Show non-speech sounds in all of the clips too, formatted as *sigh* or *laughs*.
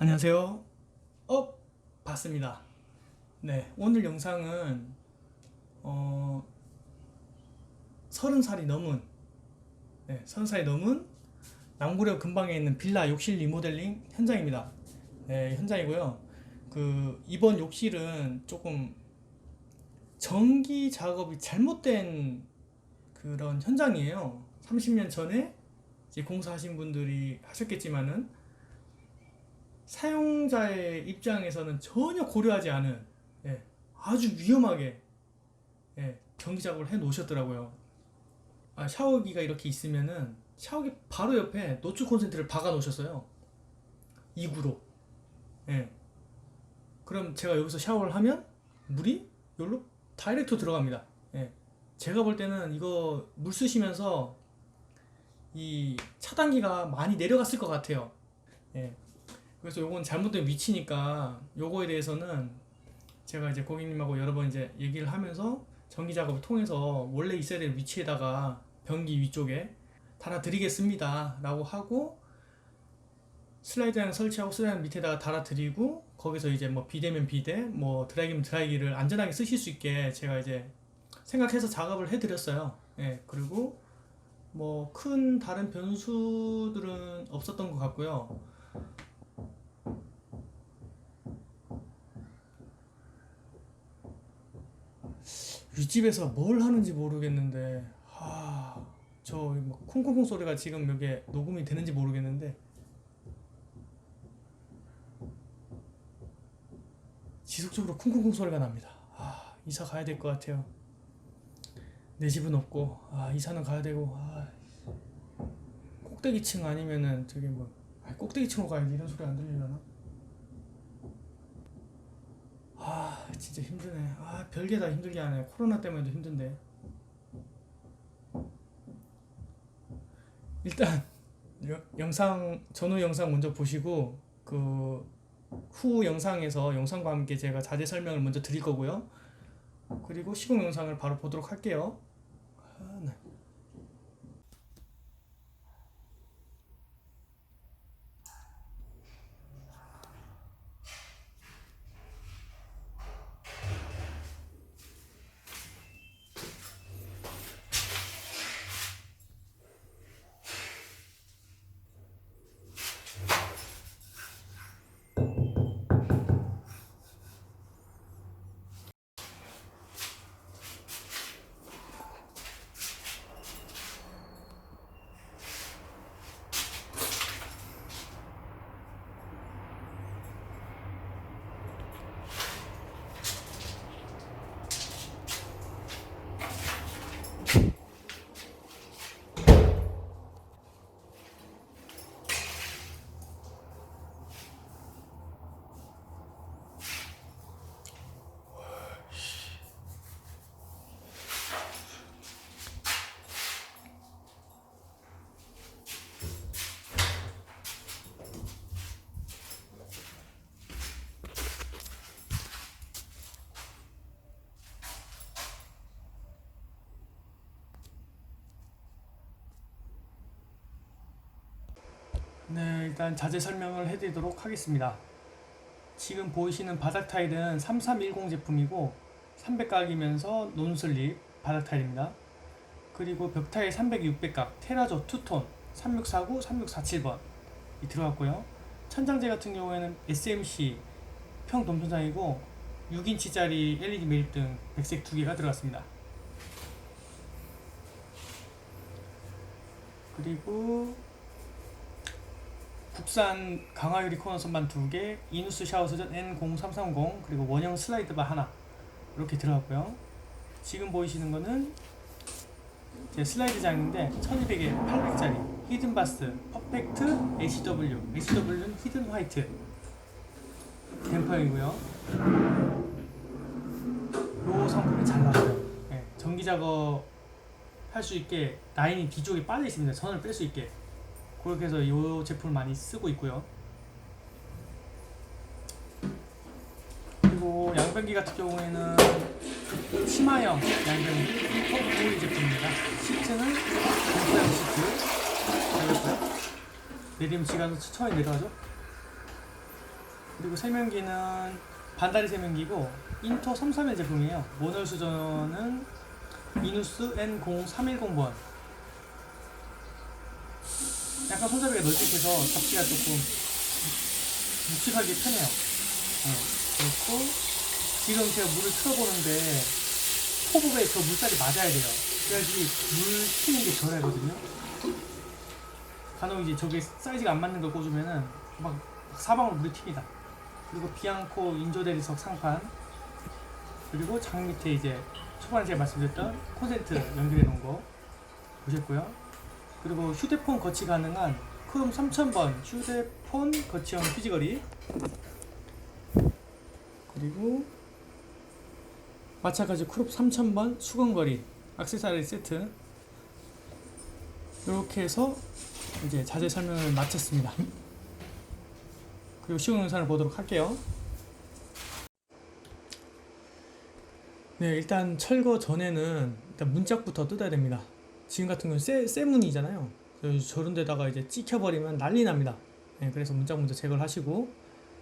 안녕하세요. 어, 봤습니다. 네, 오늘 영상은 어 서른 살이 넘은 네, 서른 살이 넘은 남구역 근방에 있는 빌라 욕실 리모델링 현장입니다. 네, 현장이고요. 그 이번 욕실은 조금 전기 작업이 잘못된 그런 현장이에요. 30년 전에 이제 공사하신 분들이 하셨겠지만은 사용자의 입장에서는 전혀 고려하지 않은 예, 아주 위험하게 예, 전기 작업을 해 놓으셨더라고요. 아, 샤워기가 이렇게 있으면은 샤워기 바로 옆에 노출 콘센트를 박아 놓으셨어요. 2구로. 예. 그럼 제가 여기서 샤워를 하면 물이 여기로 다이렉트 들어갑니다. 예. 제가 볼 때는 이거 물 쓰시면서 이 차단기가 많이 내려갔을 것 같아요. 예. 그래서 요건 잘못된 위치니까 요거에 대해서는 제가 이제 고객님하고 여러 번 이제 얘기를 하면서 전기 작업을 통해서 원래 있어야 될 위치에다가 변기 위쪽에 달아드리겠습니다 라고 하고 슬라이드랑 설치하고 슬라이드 밑에다가 달아드리고 거기서 이제 뭐 비대면 비대 뭐 드라이기면 드라이기를 안전하게 쓰실 수 있게 제가 이제 생각해서 작업을 해드렸어요. 예 그리고 뭐 큰 다른 변수들은 없었던 것 같고요 윗집에서 뭘 하는지 모르겠는데 하, 저막 콩콩콩 소리가 지금 여기에 녹음이 되는지 모르겠는데 지속적으로 콩콩콩 소리가 납니다. 아, 이사 가야 될 것 같아요. 내 집은 없고 아, 이사는 가야 되고 아, 꼭대기층 아니면은 저기 뭐 아, 꼭대기층으로 가야지 이런 소리 안 들리려나? 아 진짜 힘드네. 아 별게 다 힘들게 하네. 코로나 때문에도 힘든데. 일단 여- 영상 전후 영상 먼저 보시고 그 후 영상에서 영상과 함께 제가 자재 설명을 먼저 드릴 거고요. 그리고 시공 영상을 바로 보도록 할게요. 아, 네. 네, 일단 자재 설명을 해드리도록 하겠습니다. 지금 보이시는 바닥 타일은 3310 제품이고 300각이면서 논슬립 바닥 타일입니다. 그리고 벽 타일 300, 600각 테라조 투톤 3649, 3647번 이 들어갔고요. 천장재 같은 경우에는 SMC 평 돔천장이고 6인치짜리 LED 매립등 백색 두 개가 들어갔습니다. 그리고 국산 강화유리 코너 선반 2개, 이누스 샤워 수전 N0330 그리고 원형 슬라이드 바 하나 이렇게 들어갔고요. 지금 보이시는 거는 제 슬라이드 장인데 1200에 800짜리 히든 바스 퍼펙트 HW HW는 히든 화이트 댐퍼이고요. 요 성품이 잘 나와요. 네, 전기 작업 할 수 있게 라인이 뒤쪽에 빠져 있습니다. 선을 뺄 수 있게. 그렇게 해서 이 제품을 많이 쓰고 있고요. 그리고 양변기 같은 경우에는 치마형 양변기 퍼블 제품입니다. 시트는 공포형 시트. 내리면 시간은 천천히 내려가죠. 그리고 세면기는 반다리 세면기고 인토 331 제품이에요. 모널 수저는 미누스 N0310번. 약간 손잡이가 널찍해서 잡기가 조금 묵직하게 편해요. 네. 그리고 지금 제가 물을 틀어보는데 포부에 저 물살이 맞아야 돼요. 그래야지 물 튀는 게 덜하거든요. 간혹 이제 저게 사이즈가 안 맞는 걸 꽂으면은 막 사방으로 물이 튑니다. 그리고 비앙코 인조대리석 상판 그리고 장 밑에 이제 초반에 제가 말씀드렸던 콘센트 연결해 놓은 거 보셨고요. 그리고 휴대폰 거치 가능한 크롬 3000번 휴대폰 거치형 휴지거리 그리고 마찬가지 크롭 3000번 수건거리 액세서리 세트 이렇게 해서 이제 자재 설명을 마쳤습니다. *laughs* 그리고 시공 영상을 보도록 할게요. 네, 일단 철거 전에는 일단 문짝부터 뜯어야 됩니다. 지금 같은 경우는 쇠, 쇠문이잖아요. 저런 데다가 이제 찍혀버리면 난리 납니다. 네, 그래서 문짝 먼저 제거를 하시고,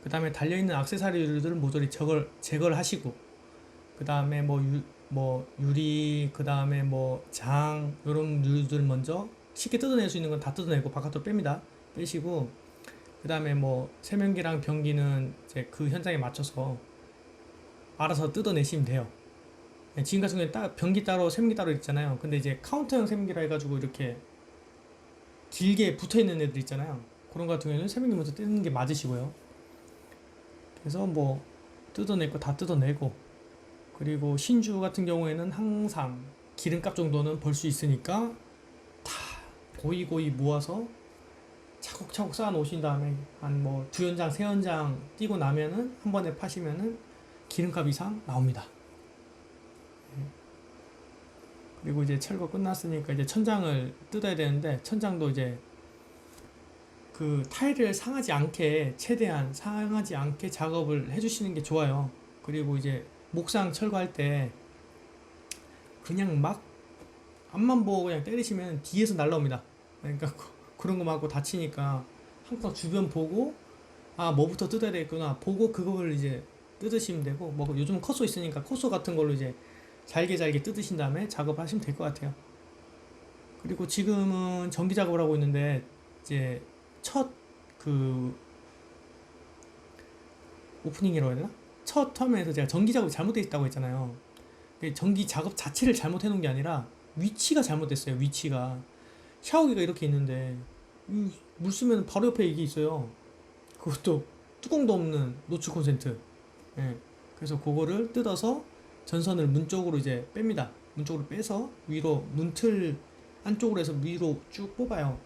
그 다음에 달려있는 액세서리들은 모조리 제거를, 제거를 하시고, 그 다음에 뭐, 유, 뭐 유리, 그 다음에 뭐 장, 요런 류들 먼저 쉽게 뜯어낼 수 있는 건 다 뜯어내고 바깥으로 뺍니다. 빼시고, 그 다음에 뭐 세면기랑 변기는 이제 그 현장에 맞춰서 알아서 뜯어내시면 돼요. 네, 지금 같은 경우에 따, 변기 따로 세면기 따로 있잖아요. 근데 이제 카운터형 세면기라 해가지고 이렇게 길게 붙어 있는 애들 있잖아요. 그런 거 같은 경우에는 세면기 먼저 뜯는 게 맞으시고요. 그래서 뭐 뜯어낼 거 다 뜯어내고 그리고 신주 같은 경우에는 항상 기름값 정도는 벌 수 있으니까 다 고이고이 모아서 차곡차곡 쌓아 놓으신 다음에 한 뭐 두 연장 세 연장 띄고 나면은 한 번에 파시면은 기름값 이상 나옵니다. 예. 그리고 이제 철거 끝났으니까 이제 천장을 뜯어야 되는데 천장도 이제 그 타일을 상하지 않게 최대한 상하지 않게 작업을 해주시는 게 좋아요. 그리고 이제 목상 철거할 때 그냥 막 앞만 보고 그냥 때리시면 뒤에서 날라옵니다. 그러니까 그- 그런 거 맞고 다치니까 항상 주변 보고 아 뭐부터 뜯어야 되겠구나 보고 그걸 이제 뜯으시면 되고 뭐 요즘은 컷소 있으니까 컷소 같은 걸로 이제 잘게 잘게 뜯으신 다음에 작업하시면 될 것 같아요. 그리고 지금은 전기 작업을 하고 있는데 이제 첫 그 오프닝이라고 해야 되나? 첫 화면에서 제가 전기 작업이 잘못되어 있다고 했잖아요. 그 전기 작업 자체를 잘못해 놓은 게 아니라 위치가 잘못됐어요. 위치가 샤워기가 이렇게 있는데 이물 쓰면 바로 옆에 이게 있어요. 그것도 뚜껑도 없는 노출 콘센트. 예. 그래서 그거를 뜯어서 전선을 문 쪽으로 이제 뺍니다. 문 쪽으로 빼서 위로 문틀 안쪽으로 해서 위로 쭉 뽑아요.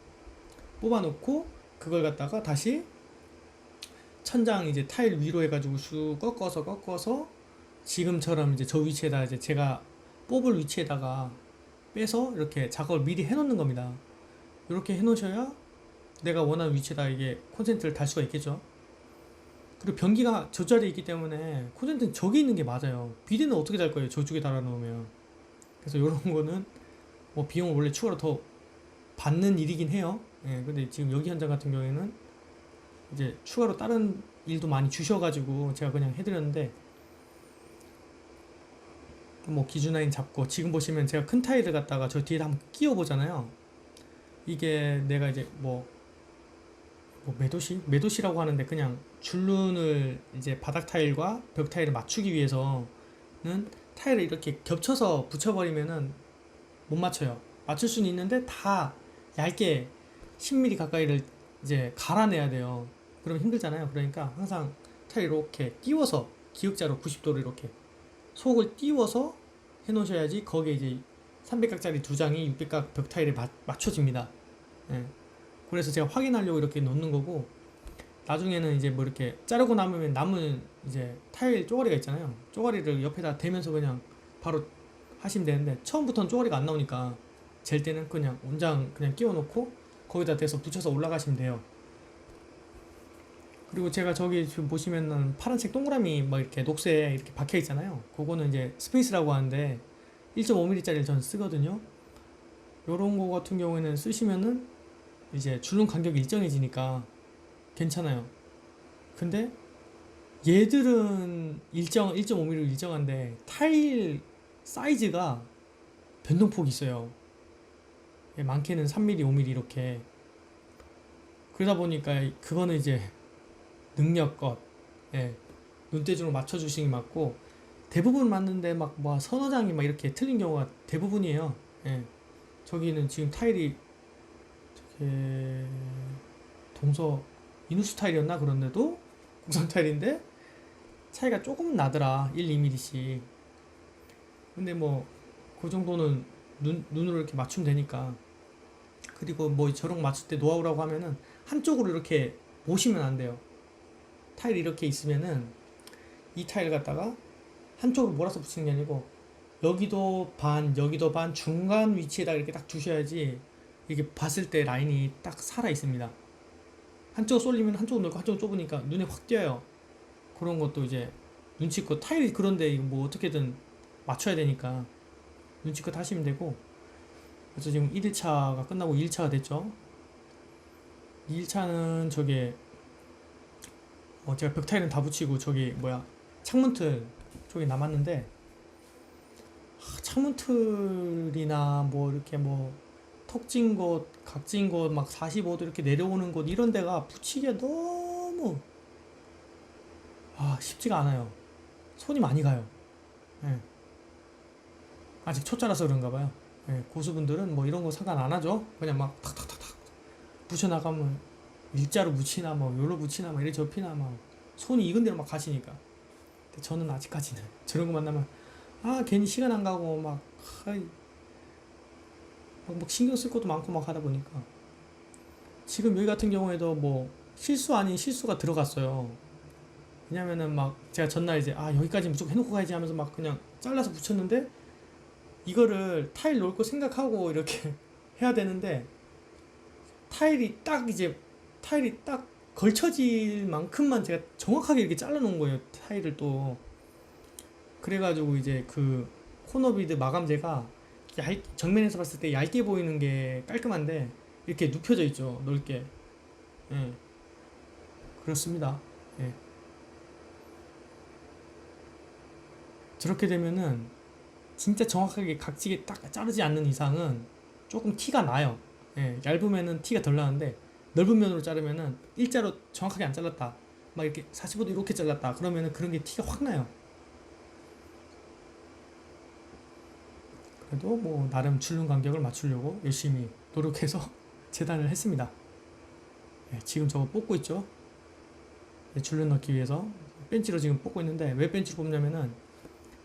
뽑아놓고 그걸 갖다가 다시 천장 이제 타일 위로 해가지고 쭉 꺾어서 꺾어서 지금처럼 이제 저 위치에다 이제 제가 뽑을 위치에다가 빼서 이렇게 작업을 미리 해놓는 겁니다. 이렇게 해놓으셔야 내가 원하는 위치에다 이게 콘센트를 달 수가 있겠죠. 그리고 변기가 저 자리에 있기 때문에 콘센트는 저기 있는 게 맞아요. 비대는 어떻게 달 거예요? 저쪽에 달아놓으면. 그래서 이런 거는 뭐 비용을 원래 추가로 더 받는 일이긴 해요. 예, 근데 지금 여기 현장 같은 경우에는 이제 추가로 다른 일도 많이 주셔가지고 제가 그냥 해드렸는데 뭐 기준 라인 잡고 지금 보시면 제가 큰 타일을 갖다가 저 뒤에다 한번 끼워 보잖아요. 이게 내가 이제 뭐, 뭐 매도시 매도시라고 하는데 그냥 줄눈을 이제 바닥 타일과 벽 타일을 맞추기 위해서는 타일을 이렇게 겹쳐서 붙여버리면은 못 맞춰요. 맞출 수는 있는데 다 얇게 10mm 가까이를 이제 갈아내야 돼요. 그러면 힘들잖아요. 그러니까 항상 타일 이렇게 띄워서 기역자로 90도로 이렇게 속을 띄워서 해놓으셔야지 거기에 이제 300각짜리 두 장이 600각 벽 타일에 맞, 맞춰집니다. 예. 그래서 제가 확인하려고 이렇게 놓는 거고 나중에는 이제 뭐 이렇게 자르고 남으면 남은 이제 타일 쪼가리가 있잖아요. 쪼가리를 옆에다 대면서 그냥 바로 하시면 되는데 처음부터는 쪼가리가 안 나오니까 젤 때는 그냥 원장 그냥 끼워 놓고 거기다 대서 붙여서 올라가시면 돼요. 그리고 제가 저기 지금 보시면은 파란색 동그라미 막 이렇게 녹색 이렇게 박혀 있잖아요. 그거는 이제 스페이스라고 하는데 1.5mm짜리를 전 쓰거든요. 요런 거 같은 경우에는 쓰시면은 이제 줄눈 간격이 일정해지니까 괜찮아요. 근데 얘들은 일정 1.5mm 일정한데 타일 사이즈가 변동폭이 있어요. 예, 많게는 3mm, 5mm 이렇게. 그러다 보니까 그거는 이제 능력껏 예, 눈대중으로 맞춰주시기 맞고 대부분 맞는데 막 뭐 서너 장이 막 이렇게 틀린 경우가 대부분이에요. 예. 저기는 지금 타일이 저게 동서 이누 스타일이었나 그런데도 국산 타일인데 차이가 조금 나더라 1, 2mm씩 근데 뭐 그 정도는 눈, 눈으로 이렇게 맞추면 되니까. 그리고 뭐거 맞출 때 노하우라고 하면은 한쪽으로 이렇게 모시면 안 돼요. 타일이 이렇게 있으면은 이 타일 갖다가 한쪽으로 몰아서 붙이는 게 아니고 여기도 반 여기도 반 중간 위치에다 이렇게 딱 두셔야지 이게 봤을 때 라인이 딱 살아 있습니다 한쪽 쏠리면 한쪽은 넓고 한쪽은 좁으니까 눈에 확 띄어요. 그런 것도 이제 눈치껏 타일이 그런데 뭐 어떻게든 맞춰야 되니까 눈치껏 하시면 되고 그래서 지금 1일차가 끝나고 2일차가 됐죠. 2일차는 저게 어 제가 벽 타일은 다 붙이고 저기 뭐야 창문 틀 쪽이 남았는데 하, 창문 틀이나 뭐 이렇게 뭐 턱진 곳, 각진 곳, 막 45도 이렇게 내려오는 곳 이런 데가 붙이기가 너무 아 쉽지가 않아요. 손이 많이 가요. 예. 아직 초짜라서 그런가 봐요. 예, 고수분들은 뭐 이런 거 상관 안 하죠. 그냥 막 탁탁탁탁 붙여 나가면 일자로 붙이나 뭐 요로 붙이나 막 이래 접히나 막 손이 익은 대로 막 가시니까. 근데 저는 아직까지는 저런 거 만나면 아 괜히 시간 안 가고 막 아이, 막, 막 신경 쓸 것도 많고 막 하다 보니까 지금 여기 같은 경우에도 뭐 실수 아닌 실수가 들어갔어요. 왜냐면은 막 제가 전날 이제 아 여기까지 무조건 해놓고 가야지 하면서 막 그냥 잘라서 붙였는데 이거를 타일 놓을 거 생각하고 이렇게 *laughs* 해야 되는데 타일이 딱 이제 타일이 딱 걸쳐질 만큼만 제가 정확하게 이렇게 잘라 놓은 거예요 타일을 또 그래가지고 이제 그 코너비드 마감재가 얇, 정면에서 봤을 때 얇게 보이는 게 깔끔한데 이렇게 눕혀져 있죠 넓게. 예. 그렇습니다. 예. 저렇게 되면은 진짜 정확하게 각지게 딱 자르지 않는 이상은 조금 티가 나요. 예. 얇으면은 티가 덜 나는데 넓은 면으로 자르면은 일자로 정확하게 안 잘랐다. 막 이렇게 45도 이렇게 잘랐다. 그러면은 그런 게 티가 확 나요 그래도 뭐 나름 줄눈 간격을 맞추려고 열심히 노력해서 *laughs* 재단을 했습니다. 예, 지금 저거 뽑고 있죠. 예, 줄눈 넣기 위해서 벤치로 지금 뽑고 있는데 왜 벤치로 뽑냐면은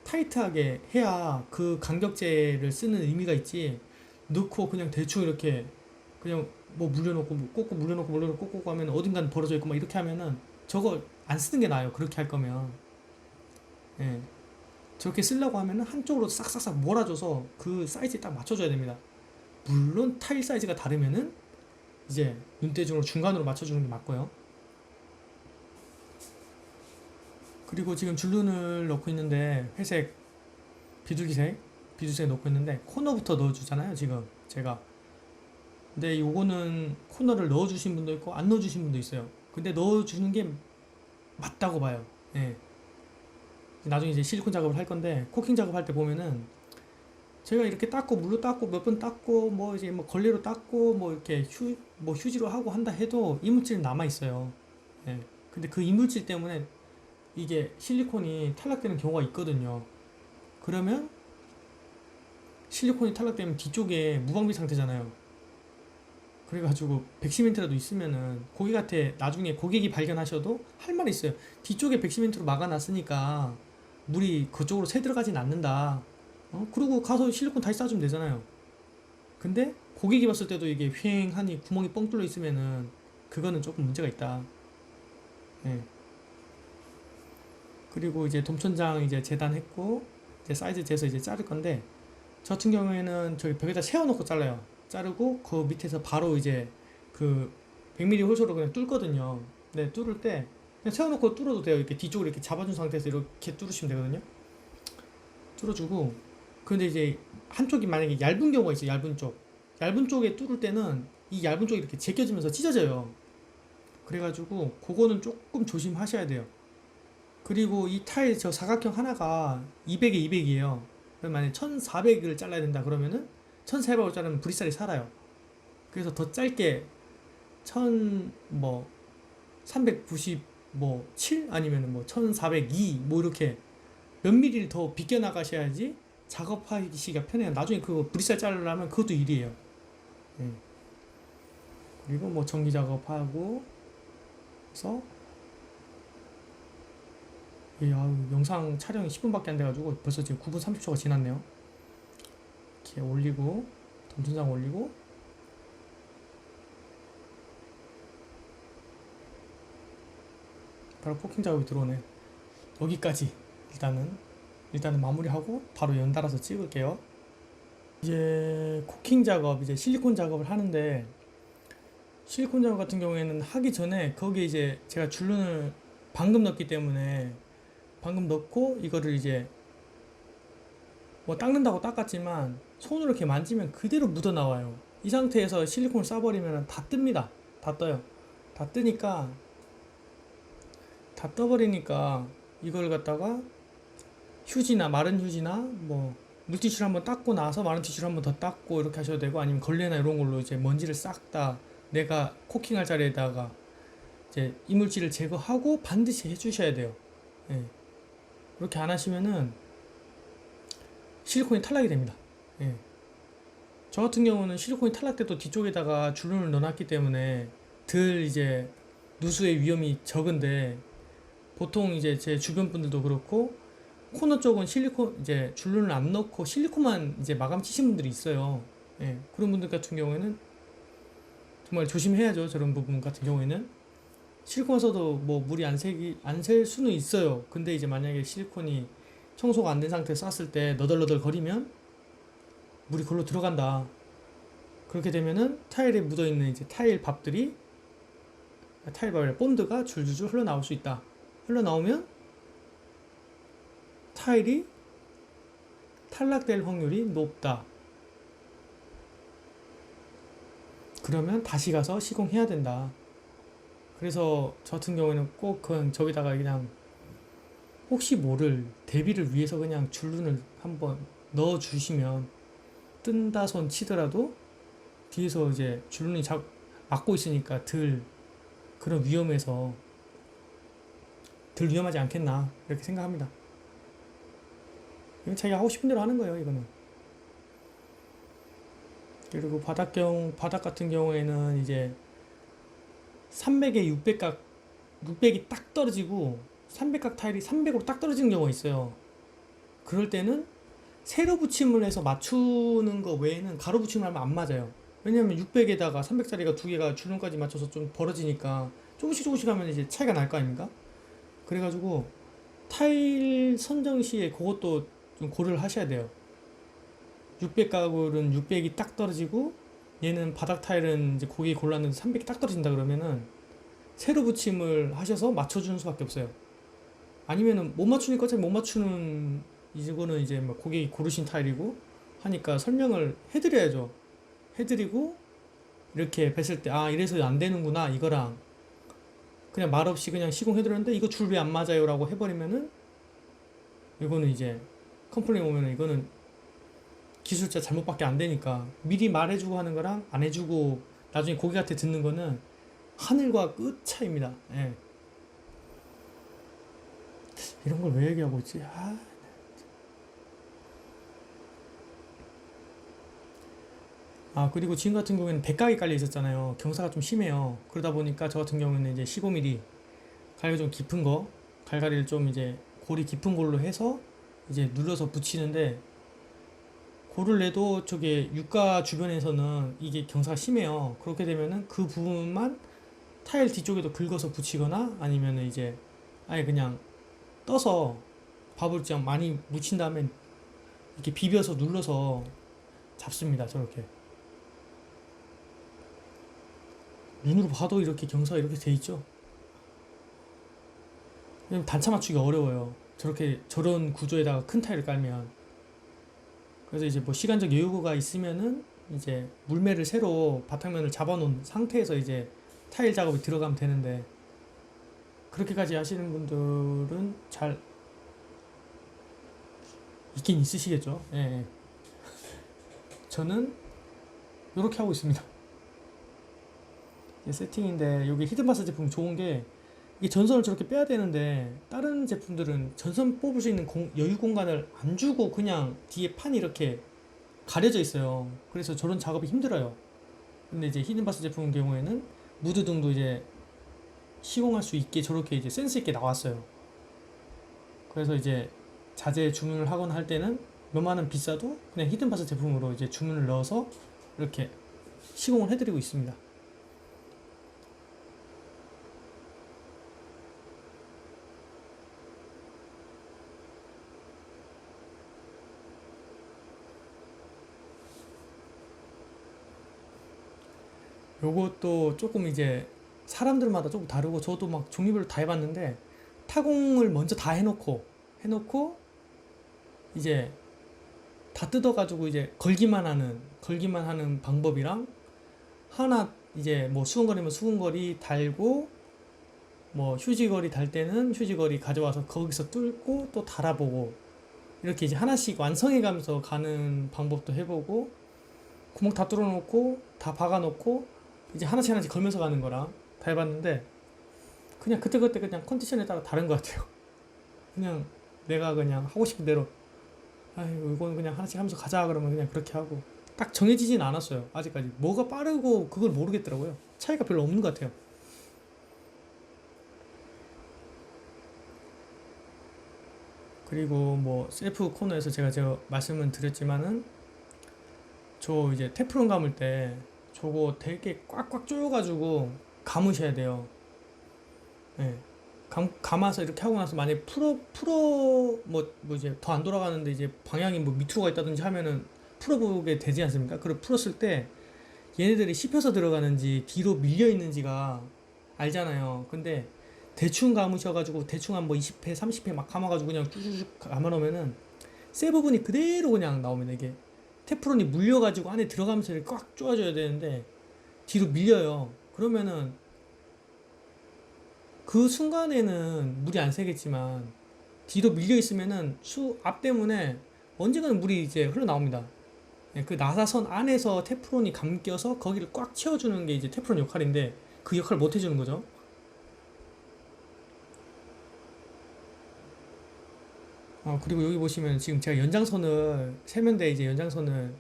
타이트하게 해야 그 간격제를 쓰는 의미가 있지 넣고 그냥 대충 이렇게 그냥 뭐 물려놓고 뭐 꽂고 물려놓고 물려놓고 꽂고 하면 어딘가는 벌어져 있고 막 이렇게 하면은 저거 안 쓰는 게 나아요 그렇게 할 거면 예 저렇게 쓰려고 하면은 한쪽으로 싹싹싹 몰아줘서 그 사이즈에 딱 맞춰줘야 됩니다. 물론 타일 사이즈가 다르면은 이제 눈대중으로 중간으로 맞춰주는 게 맞고요. 그리고 지금 줄눈을 넣고 있는데 회색 비둘기색 비둘기색 넣고 있는데 코너부터 넣어주잖아요 지금 제가 근데 요거는 코너를 넣어주신 분도 있고 안 넣어주신 분도 있어요 근데 넣어주는 게 맞다고 봐요 예. 나중에 이제 실리콘 작업을 할 건데 코킹 작업할 때 보면은 제가 이렇게 닦고 물로 닦고 몇 번 닦고 뭐 이제 뭐 걸레로 닦고 뭐 이렇게 휴 뭐 휴지로 하고 한다 해도 이물질은 남아 있어요. 예. 근데 그 이물질 때문에 이게 실리콘이 탈락되는 경우가 있거든요. 그러면 실리콘이 탈락되면 뒤쪽에 무방비 상태잖아요. 그래가지고 백시멘트라도 있으면은 고객한테 나중에 고객이 발견하셔도 할 말이 있어요. 뒤쪽에 백시멘트로 막아놨으니까 물이 그쪽으로 새 들어가진 않는다. 어? 그리고 가서 실리콘 다시 싸주면 되잖아요. 근데 고객이 봤을 때도 이게 휑하니 구멍이 뻥 뚫려 있으면은 그거는 조금 문제가 있다. 예. 그리고 이제 돔천장 이제 재단했고 이제 사이즈 재서 이제 자를 건데 저 같은 경우에는 저기 벽에다 세워놓고 잘라요. 자르고 그 밑에서 바로 이제 그 100mm 홀소로 그냥 뚫거든요. 네, 뚫을 때 그냥 세워놓고 뚫어도 돼요. 이렇게 뒤쪽으로 이렇게 잡아준 상태에서 이렇게 뚫으시면 되거든요. 뚫어주고 근데 이제 한쪽이 만약에 얇은 경우가 있어요. 얇은 쪽. 얇은 쪽에 뚫을 때는 이 얇은 쪽이 이렇게 제껴지면서 찢어져요. 그래가지고 그거는 조금 조심하셔야 돼요. 그리고 이 타일 저 사각형 하나가 200에 200이에요. 그럼 만약에 1400을 잘라야 된다 그러면은 1400을 자르면 브리살이 살아요. 그래서 더 짧게 1000뭐 390 뭐 7 아니면은 뭐1402 뭐 이렇게 몇 미리를 더 비껴 나가셔야지 작업하기가 편해요. 나중에 그 브리살 자르려면 그것도 일이에요. 예. 그리고 뭐 전기 작업하고 그래서 예, 아유, 영상 촬영이 10분밖에 안 돼가지고 벌써 지금 9분 30초가 지났네요. 이렇게 올리고 던전장 올리고 바로 포킹 작업이 들어오네. 여기까지 일단은 일단은 마무리하고 바로 연달아서 찍을게요. 이제 코킹 작업, 이제 실리콘 작업을 하는데 실리콘 작업 같은 경우에는 하기 전에 거기에 이제 제가 줄눈을 방금 넣었기 때문에 방금 넣고 이거를 이제 뭐 닦는다고 닦았지만 손으로 이렇게 만지면 그대로 묻어 나와요. 이 상태에서 실리콘을 싸버리면 다 뜹니다. 다 떠요. 다 뜨니까 다 떠버리니까 이걸 갖다가 휴지나 마른 휴지나 뭐 물티슈를 한번 닦고 나서 마른 티슈를 한번 더 닦고 이렇게 하셔도 되고 아니면 걸레나 이런 걸로 이제 먼지를 싹 다 내가 코킹할 자리에다가 이제 이물질을 제거하고 반드시 해주셔야 돼요. 예. 그렇게 안 하시면은 실리콘이 탈락이 됩니다. 예. 저 같은 경우는 실리콘이 탈락돼도 뒤쪽에다가 줄눈을 넣어놨기 때문에 덜 이제 누수의 위험이 적은데 보통 이제 제 주변 분들도 그렇고 코너 쪽은 실리콘 이제 줄눈을 안 넣고 실리콘만 이제 마감 치신 분들이 있어요. 예. 그런 분들 같은 경우에는 정말 조심해야죠. 저런 부분 같은 경우에는 실리콘 써도 뭐 물이 안 새기 안 셀 수는 있어요. 근데 이제 만약에 실리콘이 청소가 안 된 상태에서 쐈을 때 너덜너덜 거리면 물이 걸로 들어간다. 그렇게 되면은 타일에 묻어 있는 이제 타일 밥들이 타일 밥의 본드가 줄줄줄 흘러나올 수 있다. 흘러나오면 타일이 탈락될 확률이 높다. 그러면 다시 가서 시공해야 된다. 그래서 저 같은 경우에는 꼭 그냥 저기다가 그냥 혹시 모를 대비를 위해서 그냥 줄눈을 한번 넣어 주시면 뜬다 손 치더라도 뒤에서 이제 줄눈이 잡 막고 있으니까 덜 그런 위험에서 덜 위험하지 않겠나 이렇게 생각합니다. 자기가 하고 싶은 대로 하는 거예요, 이거는. 그리고 바닥경 바닥 같은 경우에는 이제 300에 600각 600이 딱 떨어지고 300각 타일이 300으로 딱 떨어지는 경우가 있어요. 그럴 때는 세로 붙임을 해서 맞추는 거 외에는 가로 붙임을 하면 안 맞아요. 왜냐면 600에다가 300짜리가 두 개가 줄눈까지 맞춰서 좀 벌어지니까 조금씩 조금씩 하면 이제 차이가 날 거 아닙니까? 그래가지고 타일 선정 시에 그것도 좀 고려를 하셔야 돼요. 600 가구는 600이 딱 떨어지고 얘는 바닥 타일은 이제 고기 골랐는데 300이 딱 떨어진다 그러면은 세로 붙임을 하셔서 맞춰주는 수밖에 없어요. 아니면은 못 맞추니까 어차피 못 맞추는 이거는 이제 뭐 고객이 고르신 타일이고 하니까 설명을 해드려야죠. 해드리고 이렇게 뵀을 때 아 이래서 안 되는구나 이거랑 그냥 말 없이 그냥 시공해드렸는데 이거 줄왜안 맞아요 라고 해버리면은 이거는 이제 컴플레인 오면은 이거는 기술자 잘못밖에 안 되니까 미리 말해주고 하는 거랑 안 해주고 나중에 고객한테 듣는 거는 하늘과 끝 차이입니다. 예. 이런 걸 왜 얘기하고 있지? 아, 아 그리고 지금 같은 경우에는 백각이 깔려 있었잖아요. 경사가 좀 심해요. 그러다 보니까 저 같은 경우에는 이제 15mm 갈가 좀 깊은 거 갈갈이를 좀 이제 골이 깊은 걸로 해서 이제 눌러서 붙이는데 골을 내도 저게 육가 주변에서는 이게 경사가 심해요. 그렇게 되면은 그 부분만 타일 뒤쪽에도 긁어서 붙이거나 아니면은 이제 아예 그냥 떠서 밥을 좀 많이 묻힌 다음에 이렇게 비벼서 눌러서 잡습니다. 저렇게. 눈으로 봐도 이렇게 경사가 이렇게 돼 있죠. 단차 맞추기 어려워요. 저렇게 저런 구조에다가 큰 타일을 깔면. 그래서 이제 뭐 시간적 여유가 있으면은 이제 물매를 새로 바탕면을 잡아놓은 상태에서 이제 타일 작업이 들어가면 되는데 그렇게까지 하시는 분들은 잘 있긴 있으시겠죠. 예, 예. 저는 이렇게 하고 있습니다. 세팅인데 여기 히든바스 제품 좋은 게 이게 전선을 저렇게 빼야 되는데 다른 제품들은 전선 뽑을 수 있는 공- 여유 공간을 안 주고 그냥 뒤에 판이 이렇게 가려져 있어요. 그래서 저런 작업이 힘들어요. 근데 이제 히든바스 제품 경우에는 무드 등도 이제 시공할 수 있게 저렇게 이제 센스 있게 나왔어요. 그래서 이제 자재 주문을 하거나 할 때는 몇만 원 비싸도 그냥 히든바스 제품으로 이제 주문을 넣어서 이렇게 시공을 해드리고 있습니다. 요것도 조금 이제 사람들마다 조금 다르고 저도 막 종류별로 다 해봤는데 타공을 먼저 다 해놓고 해놓고 이제 다 뜯어가지고 이제 걸기만 하는 걸기만 하는 방법이랑 하나 이제 뭐 수근거리면 수근거리 달고 뭐 휴지거리 달 때는 휴지거리 가져와서 거기서 뚫고 또 달아보고 이렇게 이제 하나씩 완성해 가면서 가는 방법도 해보고 구멍 다 뚫어놓고 다 박아놓고 이제 하나씩 하나씩 걸면서 가는 거랑 다 해봤는데 그냥 그때 그때 그냥 컨디션에 따라 다른 것 같아요. 그냥 내가 그냥 하고 싶은 대로 아이고 이거는 그냥 하나씩 하면서 가자 그러면 그냥 그렇게 하고 딱 정해지진 않았어요 아직까지. 뭐가 빠르고 그걸 모르겠더라고요. 차이가 별로 없는 것 같아요. 그리고 뭐 셀프 코너에서 제가 제가 말씀은 드렸지만은 저 이제 테프론 감을 때 저거 되게 꽉꽉 조여가지고 감으셔야 돼요 예. 감, 감아서 이렇게 하고 나서 만약에 풀어 풀어 뭐, 뭐 이제 더 안 돌아가는데 이제 방향이 뭐 밑으로 가 있다든지 하면은 풀어보게 되지 않습니까? 그걸 풀었을 때 얘네들이 씹혀서 들어가는지 뒤로 밀려 있는지가 알잖아요. 근데 대충 감으셔가지고 대충 한 뭐 20회, 30회 막 감아가지고 그냥 쭉쭉쭉 감아놓으면은 세 부분이 그대로 그냥 나옵니다. 이게 테프론이 물려가지고 안에 들어가면서 꽉 쪼아줘야 되는데 뒤로 밀려요. 그러면은 그 순간에는 물이 안 새겠지만 뒤로 밀려 있으면은 수 앞 때문에 언젠가는 물이 이제 흘러나옵니다. 예, 그 나사선 안에서 테프론이 감겨서 거기를 꽉 채워주는 게 이제 테프론 역할인데 그 역할을 못 해주는 거죠. 아 그리고 여기 보시면 지금 제가 연장선을 세면대 이제 연장선을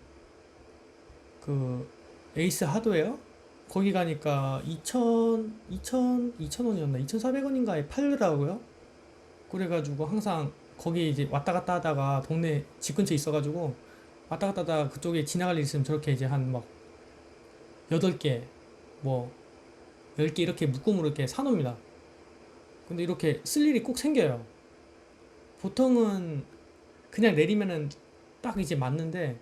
그 에이스 하드웨어 거기 가니까 2,000, 2,000, 2,000원이었나? 2,400원인가에 팔더라고요. 그래가지고 항상 거기 이제 왔다 갔다 하다가 동네 집 근처에 있어가지고 왔다 갔다 하다가 그쪽에 지나갈 일 있으면 저렇게 이제 한 막 8개, 뭐 10개 이렇게 묶음으로 이렇게 사놓습니다. 근데 이렇게 쓸 일이 꼭 생겨요. 보통은 그냥 내리면은 딱 이제 맞는데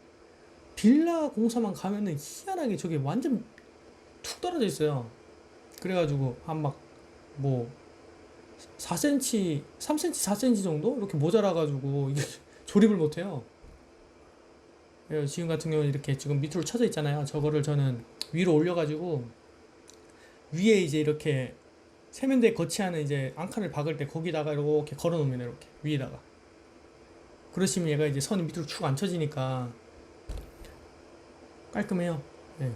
빌라 공사만 가면은 희한하게 저게 완전 툭 떨어져 있어요. 그래가지고 한 막 뭐 4cm, 3cm, 4cm 정도 이렇게 모자라가지고 이게 *laughs* 조립을 못해요. 그래서 지금 같은 경우는 이렇게 지금 밑으로 쳐져 있잖아요. 저거를 저는 위로 올려가지고 위에 이제 이렇게 세면대 거치하는 이제 앙칸을 박을 때 거기다가 이렇게 걸어 놓습니다. 이렇게 위에다가. 그러시면 얘가 이제 선이 밑으로 축 안 쳐지니까 깔끔해요. 네.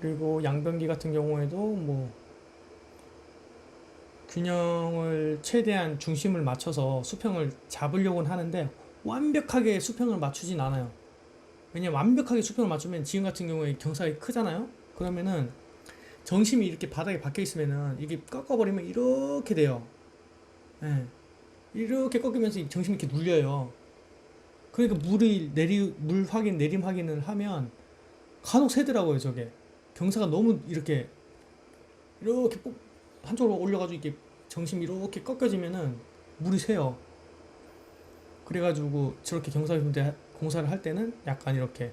그리고 양변기 같은 경우에도 뭐 균형을 최대한 중심을 맞춰서 수평을 잡으려고는 하는데 완벽하게 수평을 맞추진 않아요. 왜냐면 완벽하게 수평을 맞추면 지금 같은 경우에 경사가 크잖아요. 그러면은 정심이 이렇게 바닥에 박혀 있으면은 이게 꺾어버리면 이렇게 돼요. 예. 이렇게 꺾이면서 이 정심이 이렇게 눌려요. 그러니까 물이 내리 물 확인 내림 확인을 하면 간혹 새더라고요 저게. 경사가 너무 이렇게 이렇게 뽑- 한쪽으로 올려가지고 이렇게 정심 이렇게 꺾여지면은 물이 새요. 그래가지고 저렇게 경사 공사를 할 때는 약간 이렇게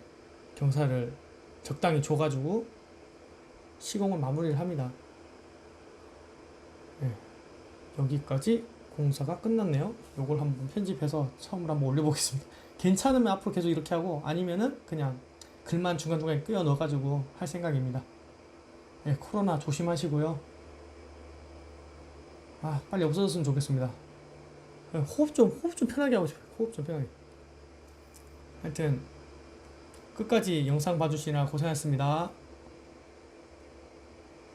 경사를 적당히 줘가지고 시공을 마무리를 합니다. 네, 여기까지 공사가 끝났네요. 요걸 한번 편집해서 처음으로 한번 올려보겠습니다. *laughs* 괜찮으면 앞으로 계속 이렇게 하고 아니면은 그냥 글만 중간중간에 끼워 넣어가지고 할 생각입니다. 네, 코로나 조심하시고요. 아 빨리 없어졌으면 좋겠습니다. 아, 호흡 좀 호흡 좀 편하게 하고 싶어요. 호흡 좀 편하게. 하여튼 끝까지 영상 봐주시느라 고생하셨습니다.